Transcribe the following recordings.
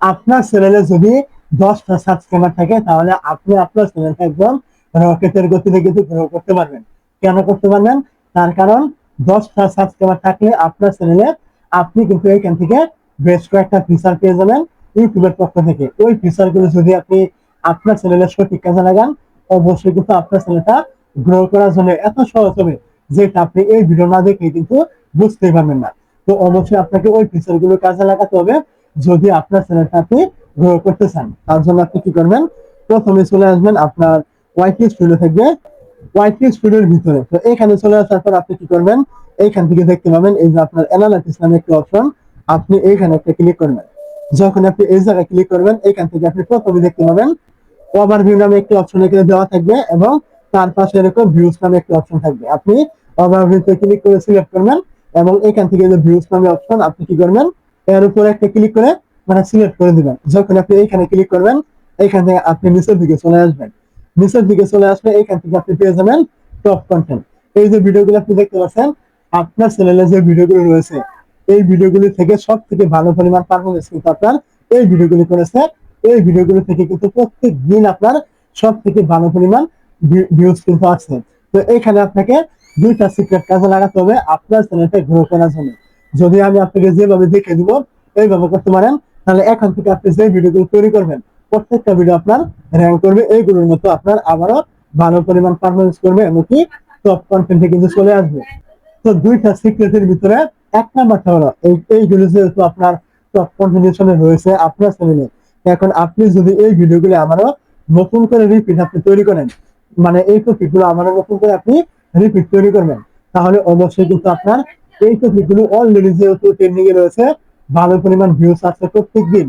আপনার চ্যানেলে যদি দশটা সাবস্ক্রাইবার থাকে, তাহলে আপনি আপনার চ্যানেলটা একদম রকেটের গতিতে কিন্তু গ্রো করতে পারবেন। কেন করতে পারবেন? তার কারণ দশটা সাবস্ক্রাইবার থাকলে আপনার চ্যানেলে আপনি কিন্তু এখান থেকে বেশ কয়েকটা ফিচার পেয়ে যাবেন ইউটিউবের পক্ষ থেকে। ওই ফিচারগুলো যদি আপনি আপনার চ্যানেলে সঠিক কাজে লাগান, অবশ্যই কিন্তু আপনার চ্যানেলটা গ্রো করার জন্য এত সহজ হবে যেটা আপনি এই ভিডিও না দেখে কিন্তু বুঝতেই পারবেন না। তো অবশ্যই আপনাকে ওই ফিচারগুলো কাজে লাগাতে হবে। যদি আপনার চ্যানেলটা আপনি গ্রো করতে চান, তার জন্য আপনি কি করবেন? প্রথমে চলে আসবেন, আপনার ওয়াইটি স্টুডিও থাকবে। ওয়াইটি স্টুডিওর ভিতরে। তো এখানে চলে আসার পর আপনি কি করবেন? এইখান থেকে দেখতে পাবেন এই যে আপনার অ্যানালাইসিস নামে একটা অপশন আপনি এইখানে একটা ক্লিক করবেন। যখন আপনি এই জায়গায় ক্লিক করবেন, এখান থেকে আপনি প্রথমে দেখতে পাবেন ওভারভিউ নামে একটি অপশন এখানে দেওয়া থাকবে এবং তার পাশে এরকম ভিউজ নামে একটি অপশন থাকবে। আপনি ওভারভিউতে ক্লিক করে সিলেক্ট করবেন এবং এখান থেকে যে ভিউজ নামে অপশন আপনি কি করবেন? এর উপরে একটা ক্লিক করে মানে সিলেক্ট করে দিবেন। যখন আপনি এইখানে ক্লিক করবেন, এইখান থেকে আপনি নিচের দিকে চলে আসবেন। নিচের দিকে চলে আসলে এইখান থেকে আপনি পেয়ে যাবেন টপ কন্টেন্ট এই যে ভিডিওগুলো আপনি দেখতে পাচ্ছেন, আপনার চ্যানেলে যে ভিডিওগুলো রয়েছে, এই ভিডিওগুলি থেকে সব থেকে ভালো পরিমাণ পারফরমেন্স কিন্তু আপনার এই ভিডিওগুলি করেছে। এই ভিডিওগুলো থেকে কিন্তু প্রত্যেক দিন আপনার সব থেকে ভালো পরিমাণ ভিউজ কিন্তু আছে। তো এখানে আপনাকে দুইটা সিক্রেট কাজে লাগাতে হবে, আপনার চ্যানেলটা গ্রো করার জন্য। যদি আমি আপনাকে যেভাবে দেখে দিব, এইভাবে করতে পারেন, তাহলে এখন থেকে আপনি যে ভিডিওগুলো তৈরি করবেন, প্রত্যেকটা ভিডিও আপনার র্যাঙ্ক করবে, এইগুলোর মতো আপনার আবারও ভালো পরিমাণ পারফরমেন্স করবে, এমনকি টপ কন্টেন্টে কিন্তু চলে আসবে। তো দুইটা সিক্রেটের ভিতরে এক নাম্বারটা হলো, এই এইগুলো যেহেতু আপনার টপ কন্টেন্টেশনে রয়েছে আপনার চ্যানেলে এখন আপনি যদি এই ভিডিওগুলো আমারও নতুন করে রিপিট আপনি তৈরি করেন মানে এই টপিকগুলো আমারও নতুন করে আপনি রিপিট তৈরি করবেন, তাহলে অবশ্যই কিন্তু আপনার এই টপিকগুলো অলরেডি যেহেতু ট্রেন্ডিং এ রয়েছে, ভালো পরিমাণ ভিউস আছে প্রত্যেক দিন।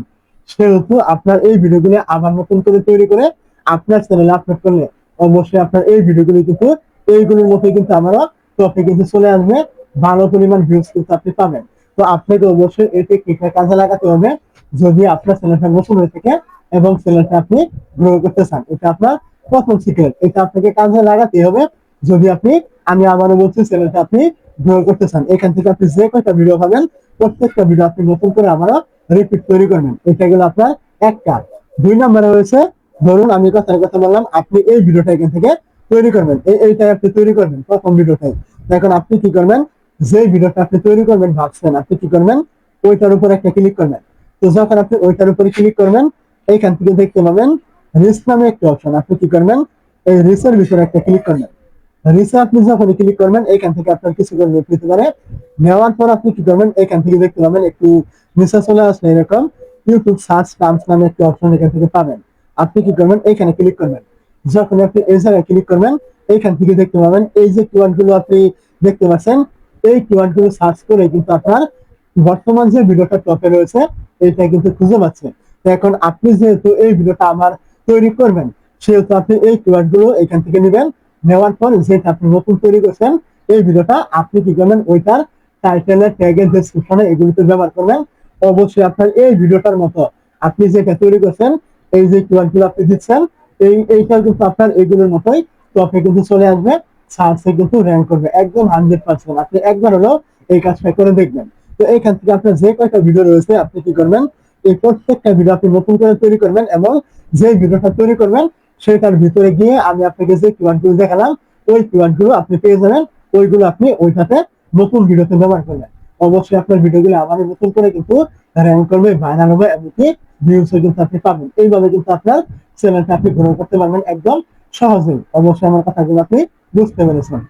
সেহেতু আপনার এই ভিডিওগুলো আবার নতুন করে তৈরি করে আপনার চ্যানেলে আপলোড করলে অবশ্যই আপনার এই ভিডিওগুলো কিন্তু, এইগুলোর মধ্যে কিন্তু আমারও টপিক কিন্তু চলে আসবে। ভালো পরিমাণ ভিউজ কিন্তু আপনি পাবেন। তো আপনাকে অবশ্যই এই টেকনিকটা কাজে লাগাতে হবে যদি আপনার চ্যানেলটা নতুন হয়ে থাকে এবং চ্যানেলটা আপনি গ্রো করতে চান, এটা আপনার প্রথম সিক্রেট এটা আপনাকে কাজে লাগাতে হবে। যদি আপনি, আমি আবারও বলছি চ্যানেলটা আপনি গ্রো করতে চান, এখান থেকে আপনি যে কয়টা ভিডিও পাবেন, প্রত্যেকটা ভিডিও আপনি নতুন করে আবারও রিপিট তৈরি করবেন। এটা গেল আপনার এক কাজ। দুই নম্বরে রয়েছে, ধরুন আমি কথার কথা বললাম, আপনি এই ভিডিওটা এখান থেকে তৈরি করবেন। এই, এইটাই আপনি তৈরি করবেন প্রথম ভিডিওটাই এখন আপনি কি করবেন? যে ভিডিওটা আপনি তৈরি করবেন ভাবছেন, আপনি কি করবেন? ওইটার উপর একটা ক্লিক করবেন। তো যখন আপনি ওইটার উপরে ক্লিক করবেন, এইখান থেকে দেখতে পাবেন রিস নামে একটা অপশন আপনি কি করবেন? এই রিসের ভিতরে একটা ক্লিক করবেন। রিসে আপনি যখন ক্লিক করবেন, এখান থেকে আপনার কিছু করে পেতে পারে। নেওয়ার পর আপনি কি করবেন, এখান থেকে দেখতে পাবেন একটু নিচে চলে আসলে এরকম ইউটিউব সার্চ টার্মস নামে একটা অপশন এখান থেকে পাবেন। আপনি কি করবেন, এখানে ক্লিক করবেন। যখন আপনি এই জায়গায় ক্লিক করবেন এইখান থেকে দেখতে পাবেন এই যে কিওয়ার্ডগুলো আপনি দেখতে পাচ্ছেন, এই কিওয়ার্ডগুলো সার্চ করে কিন্তু আপনার বর্তমান যে ভিডিওটা টপে রয়েছে, এটা কিন্তু খুঁজে পাচ্ছে। এখন আপনি যেহেতু এই ভিডিওটা আমার তৈরি করবেন, সেহেতু আপনি এই কিওয়ার্ডগুলো এখান থেকে নেবেন নেওয়ার পর যেটা আপনি নতুন তৈরি করছেন, এই ভিডিওটা আপনি কি করবেন? ওইটার টাইটেলের ট্যাগের ডেসক্রিপশনে এগুলিতে ব্যবহার করবেন। অবশ্যই আপনার এই ভিডিওটার মতো আপনি যেটা তৈরি করছেন, এই যে কিওয়ার্ডগুলো আপনি দিচ্ছেন, এই এইটা কিন্তু আপনার এগুলোর মতোই টপে কিন্তু চলে আসবে। সার্চে কিন্তু র্যাঙ্ক করবে, একদম হান্ড্রেড পার্সেন্ট আপনি একবার হলেও এই কাজটা করে দেখবেন। তো এইখান থেকে আপনার যে কয়টা ভিডিও রয়েছে, আপনি কি করবেন? এই প্রত্যেকটা ভিডিও আপনি নতুন করে তৈরি করবেন এবং যে ভিডিওটা তৈরি করবেন সেটার ভিতরে গিয়ে আমি আপনাকে যে কিওয়ার্ডগুলো দেখালাম, ওই কিওয়ার্ডগুলো আপনি পেয়ে যাবেন। ওইগুলো আপনি ওইটাতে নতুন ভিডিওতে ব্যবহার করবেন। অবশ্যই আপনার ভিডিওগুলো আবার নতুন করে কিন্তু র্যাঙ্ক করবে ভাইরাল হবে, এমনকি ভিউজ কিন্তু আপনি পাবেন। এইভাবে কিন্তু আপনার চ্যানেলটা আপনি গ্রহণ করতে পারবেন একদম সহজেই। অবশ্যই আমার কথাগুলো আপনি বুঝতে পেরেছেন।